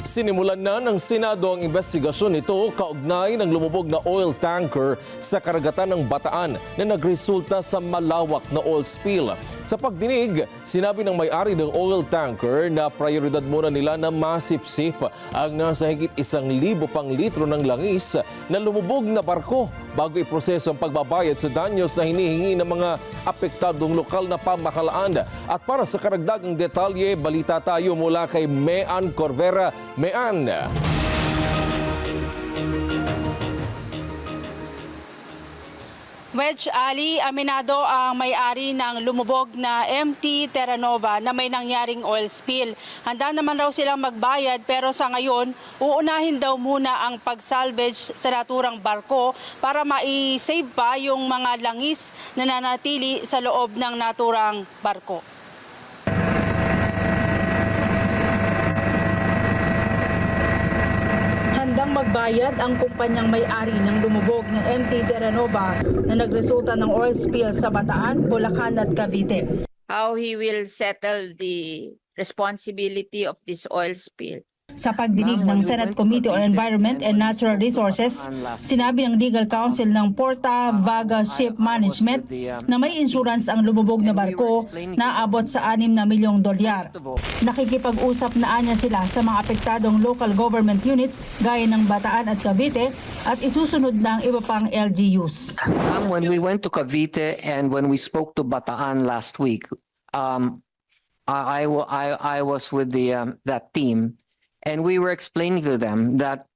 Sinimulan na ng Senado ang investigasyon nito kaugnay ng lumubog na oil tanker sa karagatan ng Bataan na nagresulta sa malawak na oil spill. Sa pagdinig, sinabi ng may-ari ng oil tanker na prioridad muna nila na masipsip ang nasa higit isang libo pang litro ng langis na lumubog na barko bago iproseso ang pagbabayad sa danyos na hinihingi ng mga apektadong lokal na pamahalaan. At para sa karagdagang detalye, balita tayo mula kay Mean Corvera. Mean. Wedge Ali, aminado ang may-ari ng lumubog na MT Terranova na may nangyaring oil spill. Handa naman raw silang magbayad pero sa ngayon, uunahin daw muna ang pag-salvage sa naturang barko para mai-save pa yung mga langis na nanatili sa loob ng naturang barko. Magbayad ang kumpanyang may-ari ng lumubog na MT Terranova na nagresulta ng oil spill sa Bataan, Bulacan at Cavite. how he will settle the responsibility of this oil spill. Sa pagdinig ng Senate Committee on Environment and Natural Resources, sinabi ng Legal Counsel ng Porta Vaga Ship Management na may insurance ang lumubog na barko na abot sa 6 na milyong dolyar. Nakikipag-usap na anya sila sa mga apektadong local government units gaya ng Bataan at Cavite at isusunod ng iba pang LGUs. Um, when we went to Cavite and when we spoke to Bataan last week, um, I, I, I was with the, um, that team and we were explaining to them that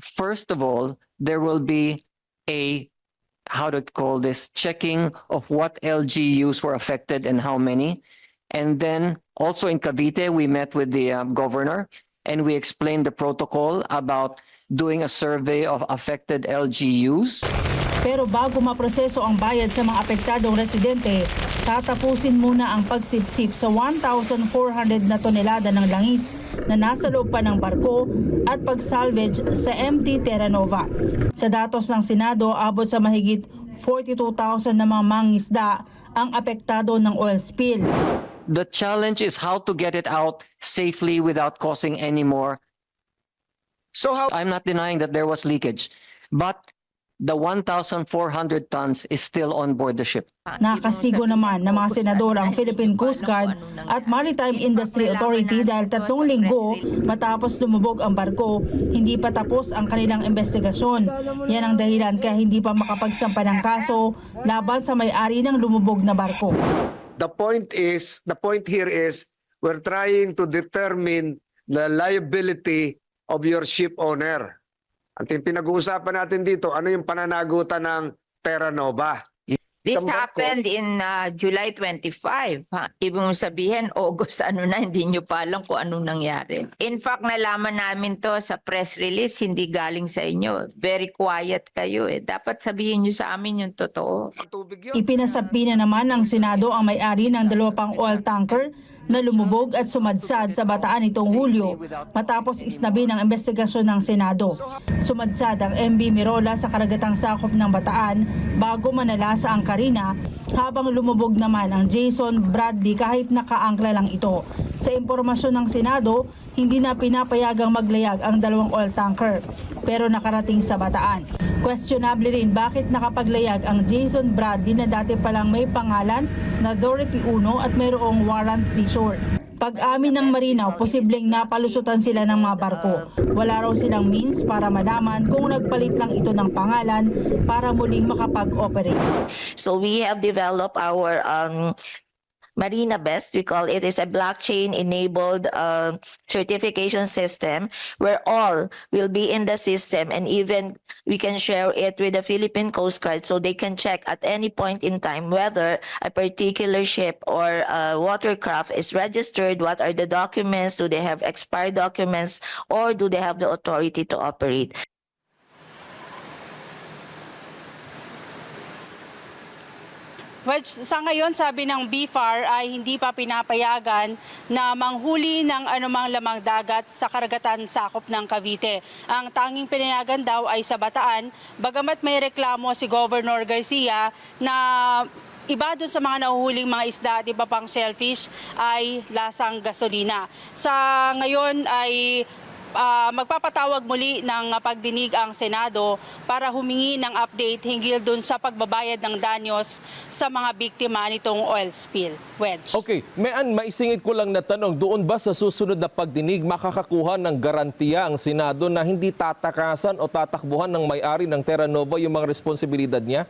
first of all, there will be a, how to call this, checking of what LGUs were affected and how many. And then also in Cavite, we met with the um, governor and we explained the protocol about doing a survey of affected LGUs. Pero bago maproseso ang bayad sa mga apektadong residente, tatapusin muna ang pagsipsip sa 1,400 na tonelada ng langis na nasa loob pa ng barko at pag-salvage sa MT Terranova. Sa datos ng Senado, abot sa mahigit 42,000 na mga mangisda ang apektado ng oil spill. The challenge is how to get it out safely without causing any more. So how, I'm not denying that there was leakage, but the 1,400 tons is still on board the ship. Nakastigo naman ng mga senador ang Philippine Coast Guard at Maritime Industry Authority dahil tatlong linggo matapos lumubog ang barko, hindi pa tapos ang kanilang investigasyon. Yan ang dahilan kaya hindi pa makapagsampa ng kaso laban sa may-ari ng lumubog na barko. the point is, the point here is, we're trying to determine the liability of your ship owner. At yung pinag-uusapan natin dito, ano yung pananagutan ng Terra Nova? This Isang barko. happened in uh, July 25. Ha? Ibig mong sabihin, August ano na, hindi nyo pa alam kung anong nangyari. In fact, nalaman namin to sa press release, hindi galing sa inyo. Very quiet kayo eh. Dapat sabihin nyo sa amin yung totoo. Ang. Ipinasapi na naman ng Senado ang may-ari ng dalawa pang oil tanker na lumubog at sumadsad sa bataan itong Hulyo matapos isnabi ng investigasyon ng Senado. Sumadsad ang MB Mirola sa karagatang sakop ng bataan bago manalasa ang Karina habang lumubog naman ang Jason Bradley kahit nakaangkla lang ito. Sa impormasyon ng Senado, hindi na pinapayagang maglayag ang dalawang oil tanker pero nakarating sa bataan. Questionable rin bakit nakapaglayag ang Jason Bradley na dati palang may pangalan na Dorothy Uno at mayroong warrant seizure. Pag-amin ng Marinaw, posibleng napalusutan sila ng mga barko. Wala raw silang means para malaman kung nagpalit lang ito ng pangalan para muling makapag-operate. So we have developed our um, Marina Best, we call it, is a blockchain enabled uh, certification system where all will be in the system and even we can share it with the Philippine Coast Guard so they can check at any point in time whether a particular ship or uh, watercraft is registered, what are the documents, do they have expired documents, or do they have the authority to operate. Well, sa ngayon, sabi ng BFAR ay hindi pa pinapayagan na manghuli ng anumang lamang dagat sa karagatan sakop ng Cavite. Ang tanging pinayagan daw ay sa Bataan, bagamat may reklamo si Governor Garcia na iba doon sa mga nahuhuling mga isda at iba pang shellfish ay lasang gasolina. Sa ngayon ay ah, magpapatawag muli ng pagdinig ang Senado para humingi ng update hinggil dun sa pagbabayad ng danyos sa mga biktima nitong oil spill. Wedge. Okay, mayan, maisingit ko lang na tanong, doon ba sa susunod na pagdinig makakakuha ng garantiya ang Senado na hindi tatakasan o tatakbuhan ng may-ari ng Terra Nova yung mga responsibilidad niya?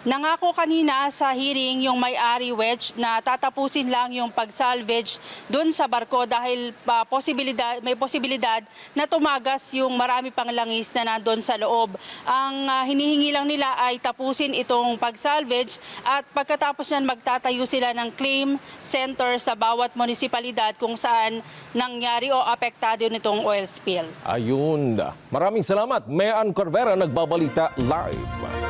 Nangako kanina sa hearing yung may-ari wedge na tatapusin lang yung pag-salvage doon sa barko dahil pa posibilidad, may posibilidad na tumagas yung marami pang langis na nandun sa loob. Ang ah, hinihingi lang nila ay tapusin itong pag-salvage at pagkatapos niyan magtatayo sila ng claim center sa bawat munisipalidad kung saan nangyari o apektado nitong oil spill. Ayun. Maraming salamat. Mayan Corvera nagbabalita live.